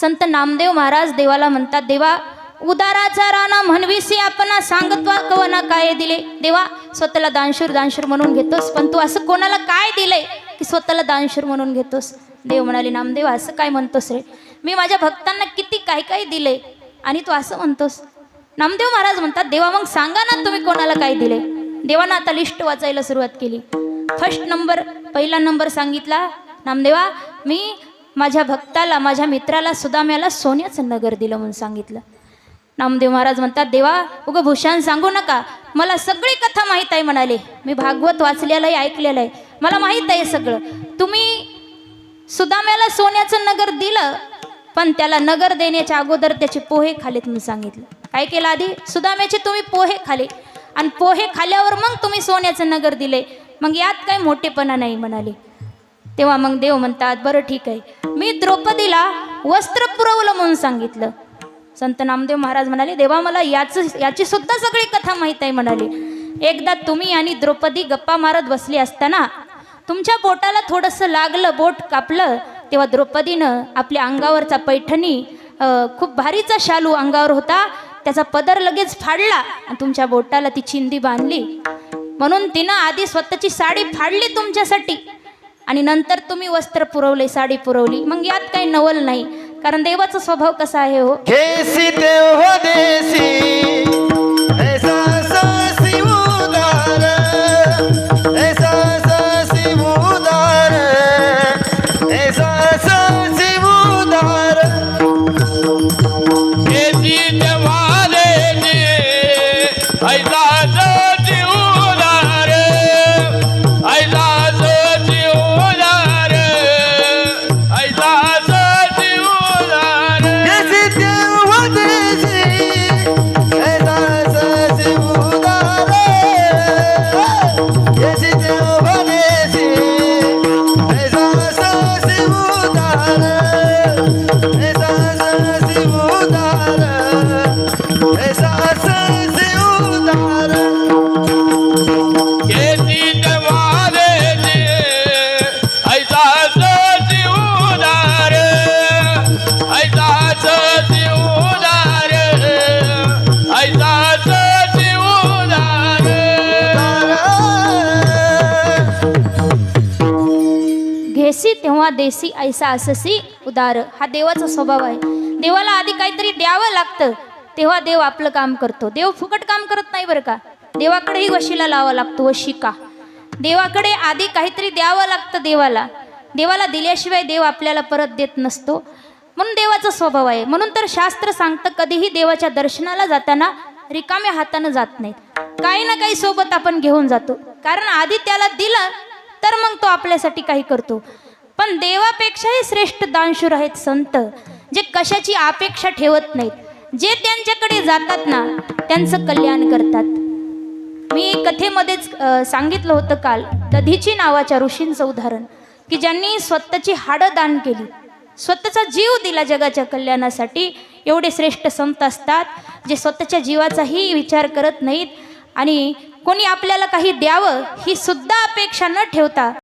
संत नामदेव महाराज देवाला म्हणतात देवा उदाराचा राणा म्हणविसी आपण सांगत्वा कवना काय दिले? देवा स्वतःला दानशूर दानशूर म्हणून घेतोस पण तू असं कोणाला काय दिलंय की स्वतःला दानशूर म्हणून घेतोस? देव म्हणाले नामदेव असं काय म्हणतोस रे? मी माझ्या भक्तांना किती काय काय दिले आणि तू असं म्हणतोस? नामदेव महाराज म्हणतात देवा मग सांगा ना तुम्ही कोणाला काय दिले देवानं आता लिस्ट वाचायला सुरुवात केली. फर्स्ट नंबर पहिला नंबर सांगितला नामदेवा मी माझ्या भक्ताला माझ्या मित्राला सुदाम्याला सोन्याचं नगर दिलं म्हणून सांगितलं. नामदेव महाराज म्हणतात देवा उगं भूषण सांगू नका. मला सगळी कथा माहीत आहे म्हणाले. मी भागवत वाचलेलं आहे ऐकलेलं आहे. मला माहीत आहे सगळं. तुम्ही सुदाम्याला सोन्याचं नगर दिलं पण त्याला नगर देण्याच्या अगोदर त्याचे पोहे खालेत तुम्ही सांगितलं. काय केलं आधी? सुदाम्याचे तुम्ही पोहे खाले. आणि पोहे खाल्यावर मग तुम्ही सोन्याचं नगर दिले. मग यात काही मोठेपणा नाही म्हणाले. तेव्हा मग देव म्हणतात बरं ठीक आहे. मी द्रौपदीला वस्त्र पुरवलं म्हणून सांगितलं. संत नामदेव महाराज म्हणाले देवा मला याच याची सुद्धा सगळी कथा माहीत आहे म्हणाले. एकदा तुम्ही आणि द्रौपदी गप्पा मारत बसली असताना तुमच्या बोटाला थोडंसं लागलं बोट कापलं तेव्हा द्रौपदीनं आपल्या अंगावरचा पैठणी खूप भारीचा शालू अंगावर होता त्याचा पदर लगेच फाडला आणि तुमच्या बोटाला ती चिंदी बांधली. म्हणून तिनं आधी स्वतःची साडी फाडली तुमच्यासाठी. आणि नंतर तुम्ही वस्त्र पुरवले साडी पुरवली. मग यात काही नवल नाही. कारण देवाचा स्वभाव कसा आहे हो? देसी देव हो देसी ऐसा सासी उदार ऐसा सासी उदार ऐसा सासी उदार। केसी देवाले ऐसा घेसी तेव्हा देसी ऐसा अससी उदार. हा देवाचा स्वभाव आहे. देवाला आधी काहीतरी द्यावं लागतं. तेव्हा देव आपलं काम करतो. देव फुकट काम करत नाही बरं का? देवाकडेही वशीला लावा लागतो वशिका. देवाकडे आधी काहीतरी द्यावं लागतं देवाला. देवाला दिल्याशिवाय देव आपल्याला परत देत नसतो. म्हणून देवाचा स्वभाव आहे. म्हणून तर शास्त्र सांगतं कधीही देवाच्या दर्शनाला जाताना रिकाम्या हातानं जात नाहीत. काही ना काही सोबत आपण घेऊन जातो. कारण आधी त्याला दिलं तर मग तो आपल्यासाठी काही करतो. पण देवापेक्षाही श्रेष्ठ दानशूर आहेत संत जे कशाची अपेक्षा ठेवत नाहीत. जे त्यांच्याकडे जातात ना त्यांचं कल्याण करतात. मी कथेमध्येच सांगितलं होतं काल दधीची नावाच्या ऋषींचं उदाहरण की ज्यांनी स्वतःची हाडं दान केली. स्वतःचा जीव दिला जगाच्या कल्याणासाठी. एवढे श्रेष्ठ संत असतात जे स्वतःच्या जीवाचाही विचार करत नाहीत. आणि कोणी आपल्याला काही द्यावं ही सुद्धा अपेक्षा न ठेवता